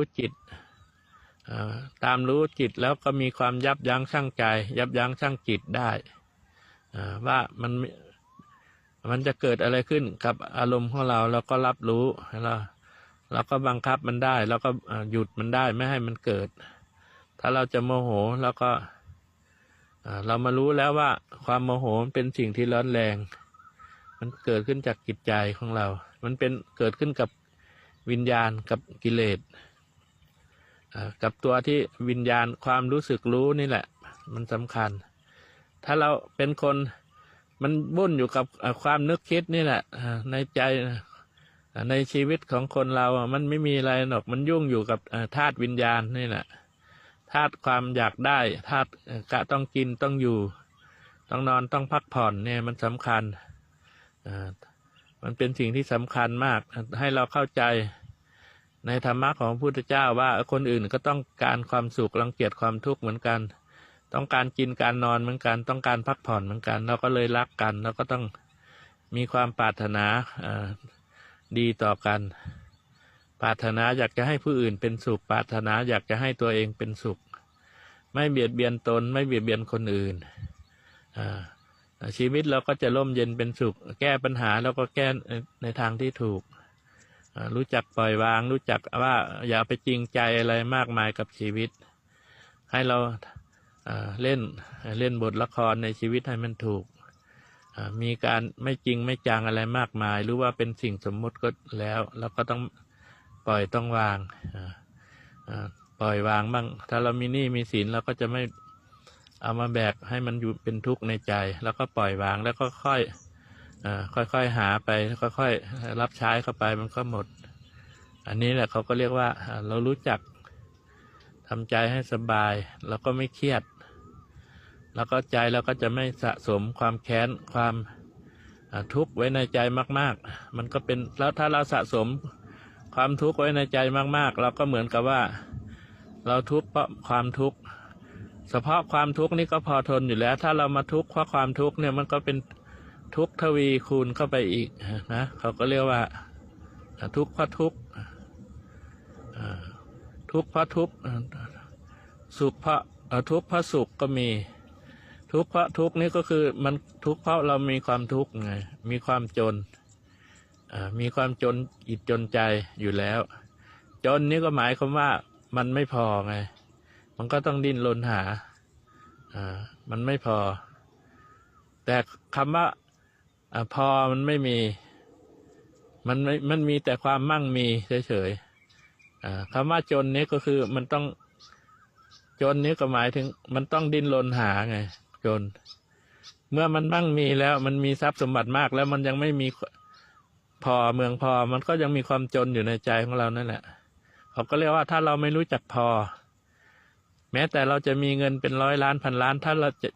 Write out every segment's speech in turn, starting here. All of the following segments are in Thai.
รู้จิตตามรู้จิตแล้วก็มีความยับยั้งชั่งใจ ยับยั้งชั่งจิตได้ว่ามันมันจะเกิดอะไรขึ้นกับอารมณ์ของเราเราก็รับรู้เราเราก็บังคับมันได้ แล้วก็หยุดมันได้ไม่ให้มันเกิด ถ้าเราจะโมโหแล้วก็เรามารู้แล้วว่าความโมโหมันเป็นสิ่งที่ร้อนแรง มันเกิดขึ้นจากจิตใจของเรา มันเป็นเกิดขึ้นกับวิญญาณกับกิเลส กับตัวที่วิญญาณความรู้สึกรู้นี่แหละ มันสำคัญ ถ้าเราเป็นคนมันบุ่นอยู่กับความนึกคิดนี่แหละในใจในชีวิตของคนเราอะมันไม่มีอะไรหรอก มันยุ่งอยู่กับธาตุวิญญาณนี่แหละธาตุความอยากได้ธาตุกะต้องกินต้องอยู่ ต้องนอนต้องพักผ่อนเนี่ยมันสำคัญมันเป็นสิ่งที่สำคัญมากให้เราเข้าใจ ในธรรมะของพระพุทธเจ้าว่าคนอื่นก็ต้องการความสุขรังเกียจความทุกข์เหมือนกัน ต้องการกินการนอนเหมือนกัน ต้องการพักผ่อนเหมือนกัน เราก็เลยรักกันเราก็ต้องมีความปรารถนาดีต่อกัน ปรารถนาอยากจะให้ผู้อื่นเป็นสุข ปรารถนาอยากจะให้ตัวเองเป็นสุข ไม่เบียดเบียนตน ไม่เบียดเบียนคนอื่น ชีวิตเราก็จะร่มเย็นเป็นสุข แก้ปัญหาแล้วก็แก้ในทางที่ถูก รู้จักปล่อยวาง รู้จักว่าอย่าไปจริงใจอะไรมากมายกับชีวิต ให้เราเล่นเล่นบทละครในชีวิตให้มันถูก มีการไม่จริงไม่จังอะไรมากมาย หรือว่าเป็นสิ่งสมมุติก็แล้วเราก็ต้องปล่อยต้องวางปล่อยวางบ้าง ถ้าเรามีหนี้มีสินเราก็จะไม่เอามาแบกให้มันอยู่เป็นทุกข์ในใจ แล้วก็ปล่อยวางแล้วก็ค่อยอ่า ค่อยๆหาไปค่อยๆรับใช้เข้าไปมันก็หมด อันนี้แหละเขาก็เรียกว่าเรารู้จักทำใจให้สบาย แล้วก็ไม่เครียด แล้วก็ใจเราก็จะไม่สะสมความแค้นความทุกข์ไว้ในใจมาก ๆ มันก็เป็นแล้วถ้าเราสะสมความทุกข์ไว้ในใจมาก ๆ เราก็เหมือนกับว่า เราทุกข์เพราะความทุกข์เฉพาะความทุกข์นี่ก็พอทนอยู่แล้ว ถ้าเรามาทุกข์เพราะความทุกข์เนี่ยมันก็เป็น ทุกทวีคูณเข้าไปอีกนะเขาก็เรียกว่าทุกเพราะทุกทุกเพราะทุกสุขเพราะทุกเพราะสุขก็มี ทุกเพราะทุกนี่ก็คือมันทุกเพราะเรามีความทุกข์ไงมีความจนมีความจนอิดจนใจอยู่แล้ว จนนี่ก็หมายความว่ามันไม่พอไง มันก็ต้องดิ้นรนหาอ่ามันไม่พอ แต่คำว่า อพอมันไม่มี มันไม่มันมีแต่ความมั่งมีเฉยๆคำว่าจนนี้ก็คือมันต้องจนนี้ก็หมายถึง มันต้องดิ้นรนหาไง จน เมื่อมันมั่งมีแล้ว มันมีทรัพย์สมบัติมาก แล้วมันยังไม่มีพอเมืองพอ มันก็ยังมีความจนอยู่ในใจของเรานั่นแหละเขาก็เรียกว่าถ้าเราไม่รู้จักพอ แม้แต่เราจะมีเงินเป็นร้อยล้านพันล้าน ถ้าเราจะ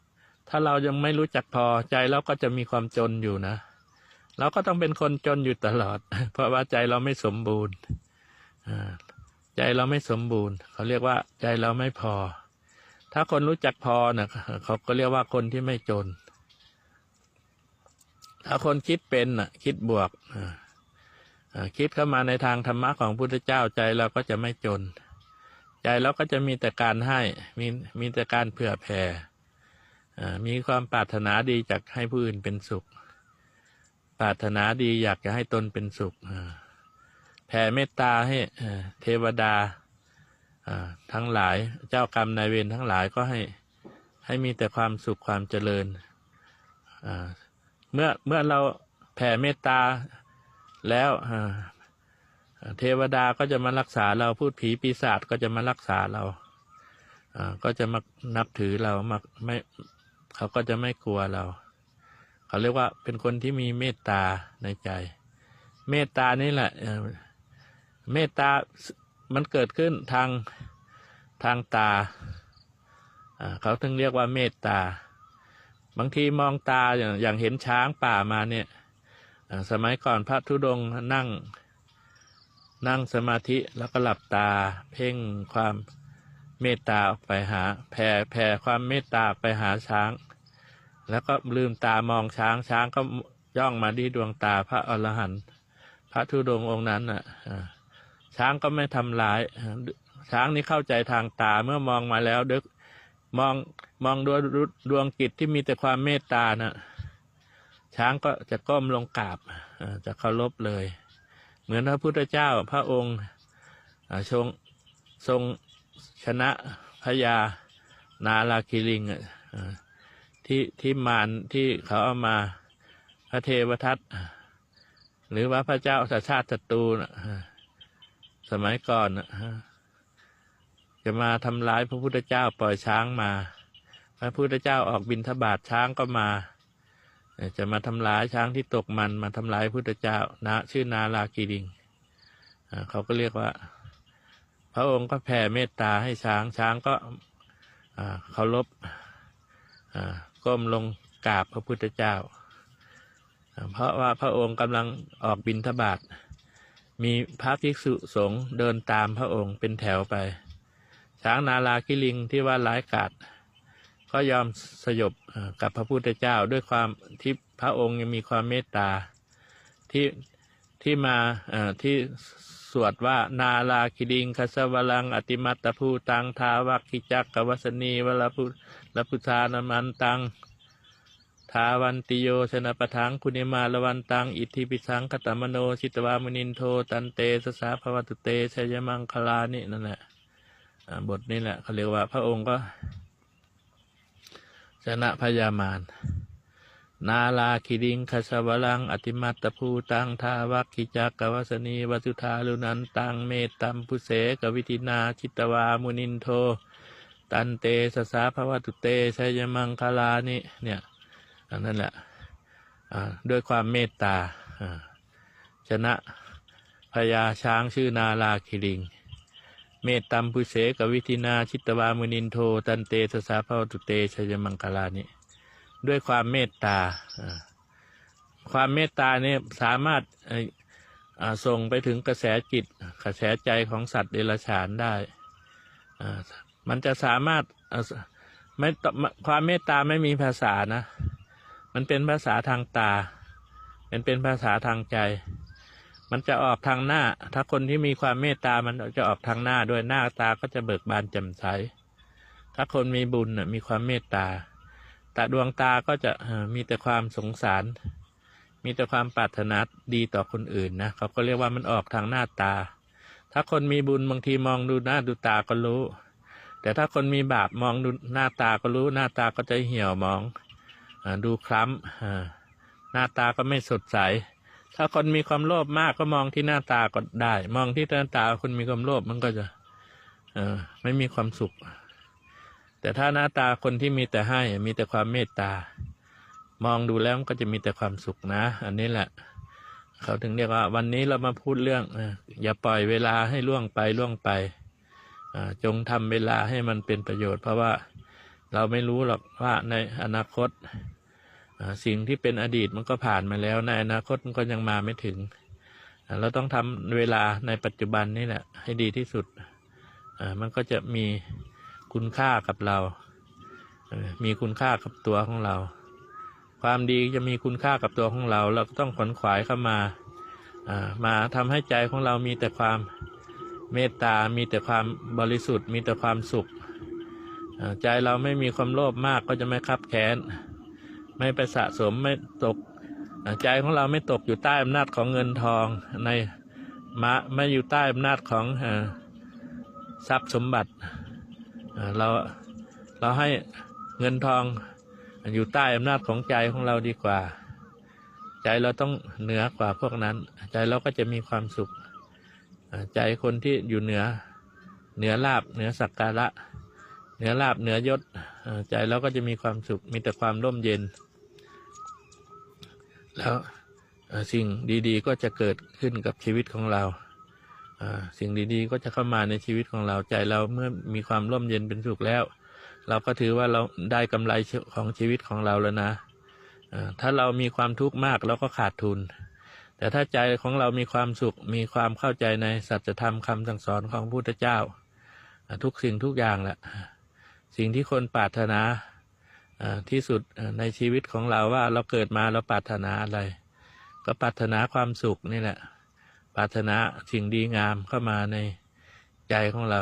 ถ้าเรายังไม่รู้จักพอใจเราก็จะมีความจนอยู่นะ เราก็ต้องเป็นคนจนอยู่ตลอด เพราะว่าใจเราไม่สมบูรณ์ใจเราไม่สมบูรณ์ เขาเรียกว่า ใจเราไม่พอ ถ้าคนรู้จักพอนะเขาก็เรียกว่าคนที่ไม่จน ถ้าคนคิดเป็นน่ะคิดบวกคิดเข้ามาในทางธรรมะของพุทธเจ้าใจเราก็จะไม่จน ใจเราก็จะมีแต่การให้มีมีแต่การเผื่อแผ่ มีความปรารถนาดีจากให้ผู้อื่นเป็นสุข ปรารถนาดีอยากจะให้ตนเป็นสุข แผ่เมตตาให้เทวดาทั้งหลาย เจ้ากรรมนายเวรทั้งหลายก็ให้ให้มีแต่ความสุขความเจริญ เมื่อเมื่อเราแผ่เมตตาแล้วเทวดาก็จะมารักษาเราพูดผีปีศาจก็จะมารักษาเราอ่าก็จะมานับถือเรามาไม่ เขาก็จะไม่กลัวเรา เขาเรียกว่าเป็นคนที่มีเมตตาในใจ เมตตานี่แหละเมตตามันเกิดขึ้นทางทางตา เขาถึงเรียกว่าเมตตา บางทีมองตาอย่างอย่างเห็นช้างป่ามาเนี่ยสมัยก่อนพระธุดงค์นั่ง นั่งสมาธิแล้วก็หลับตาเพ่งความ เมตตาไปหาแผ่แผ่ความเมตตาไปหาช้าง แล้วก็ลืมตามองช้างช้างก็ย่องมาที่ดวงตาพระอรหันต์พระธุดงองค์นั้นอะช้างก็ไม่ทำร้าย ช้างนี่เข้าใจทางตาเมื่อมองมาแล้วดึกมองมองดวงดวงจิตที่มีแต่ความเมตตานะช้างก็จะก้มลงกราบจะเคารพเลย เหมือนพระพุทธเจ้าพระองค์ทรงทรง ชนะพญานาลาคิลิงที่ที่มารที่เขาเอามาพระเทวทัตหรือว่าพระเจ้าสัชาติศัตรูนะสมัยก่อนนะจะมาทำร้ายพระพุทธเจ้าปล่อยช้างมา พระพุทธเจ้าออกบินทบาทช้างก็มา จะมาทำร้ายช้างที่ตกมันมาทำร้ายพระพุทธเจ้านะชื่อนาลากีดิงเขาก็เรียกว่า พระองค์ก็แผ่เมตตาให้ช้างช้างก็เคารพก้มลงกราบพระพุทธเจ้า เพราะว่าพระองค์กำลังออกบินทบาทมีพระภิกษุสงฆ์เดินตามพระองค์เป็นแถวไป ช้างนาลาคิลิงที่ว่าร้ายกาจก็ยอมสยบกับพระพุทธเจ้าด้วยความที่พระองค์ยังมีความเมตตาที่ที่มาที่ สวดว่า นาลาคิลิงคสวลัง อติมัตตภูตังทาวักขิจักกวสนีวลพุลพุทานามันตังทาวันติโยชนะปะทังคุณิมาละวันตัง อิทธิปิสังกตมโนชิตวามุนินโท ตันเตสสาภวตุเตชยมังคลานี่นั่นแหละบทนี้แหละเขาเรียกว่าพระองค์ก็ ชนะพญามาร นาลาคิริงคสวลัง อติมัตตภูตังทาวักขิจักกวสนีวัตุธาลุนันตังเมตตัมพุเสกวิตินาชิตวามุนินโท ตันเตสสาภวตุเตชัยมังคลานี่เนี่ยอันนั่นแหละด้วยความเมตตาชนะพญาช้างชื่อนาลาคิริง เมตตัมพุเสกวิธินาชิตวามุนินโท ตันเตสสาภวตุเตชัยมังคลานิ ด้วยความเมตตา ความเมตตาเนี่ยสามารถส่งไปถึงกระแสจิตกระแสใจของสัตว์เดรัจฉานได้ มันจะสามารถไม่ความเมตตาไม่มีภาษานะ มันเป็นภาษาทางตา มันเป็นภาษาทางใจ มันจะออกทางหน้า ถ้าคนที่มีความเมตตา มันจะออกทางหน้าด้วยหน้าตาก็จะเบิกบานแจ่มใส ถ้าคนมีบุญมีความเมตตา ต่ดวงตาก็จะมีแต่ความสงสาร มีแต่ความปรารถนาดีต่อคนอื่นนะเขาก็เรียกว่ามันออกทางหน้าตา ถ้าคนมีบุญบางทีมองดูหน้าดูตาก็รู้ แต่ถ้าคนมีบาปมองดูหน้าตาก็รู้หน้าตาก็จะเหี่ยวมองอดูคล้ำหน้าตาก็ไม่สดใส ถ้าคนมีความโลภมากก็มองที่หน้าตาก็ได้ มองที่หน้าตาคนมีความโลภมันก็จะไม่มีความสุข แต่ถ้าหน้าตาคนที่มีแต่ให้มีแต่ความเมตตามองดูแล้วก็จะมีแต่ความสุขนะ อันนี้แหละ เขาถึงเรียกว่า วันนี้เรามาพูดเรื่องอย่าปล่อยเวลาให้ล่วงไปล่วงไปจงทำเวลาให้มันเป็นประโยชน์ เพราะว่าเราไม่รู้หรอกว่าในอนาคตสิ่งที่เป็นอดีตมันก็ผ่านมาแล้ว ในอนาคตมันก็ยังมาไม่ถึง เราต้องทำเวลาในปัจจุบันนี่แหละ ให้ดีที่สุดมันก็จะมี คุณค่ากับเรา มีคุณค่ากับตัวของเรา ความดีจะมีคุณค่ากับตัวของเรา เราก็ต้องขวนขวายเข้ามามาทำให้ใจของเรามีแต่ความเมตตา มีแต่ความบริสุทธิ์ มีแต่ความสุข ใจเราไม่มีความโลภมากก็จะไม่คับแค้น ไม่ไปสะสมไม่ตก ใจของเราไม่ตกอยู่ใต้อำนาจของเงินทองในมะไม่อยู่ใต้อำนาจของอทรัพย์สมบัติ เราเราให้เงินทองอยู่ใต้อำนาจของใจของเราดีกว่า ใจเราต้องเหนือกว่าพวกนั้น ใจเราก็จะมีความสุข ใจคนที่อยู่เหนือ เหนือลาบเหนือสักการะ เหนือลาบเหนือยศใจเราก็จะมีความสุข มีแต่ความร่มเย็น แล้วสิ่งดีๆก็จะเกิดขึ้นกับชีวิตของเรา สิ่งดีๆ ก็จะเข้ามาในชีวิตของเราใจเราเมื่อมีความร่มเย็นเป็นสุขแล้ว เราก็ถือว่าเราได้กำไรของชีวิตของเราแล้วนะถ้าเรามีความทุกข์มากเราก็ขาดทุน แต่ถ้าใจของเรามีความสุขมีความเข้าใจในสัจธรรมคำสั่งสอนของพุทธเจ้า ทุกสิ่งทุกอย่างแหละสิ่งที่คนปรารถนาที่สุดในชีวิตของเราว่าเราเกิดมาเราปรารถนาอะไร ก็ปรารถนาความสุขนี่แหละ ปรารถนาสิ่งดีงามเข้ามาในใจของเรา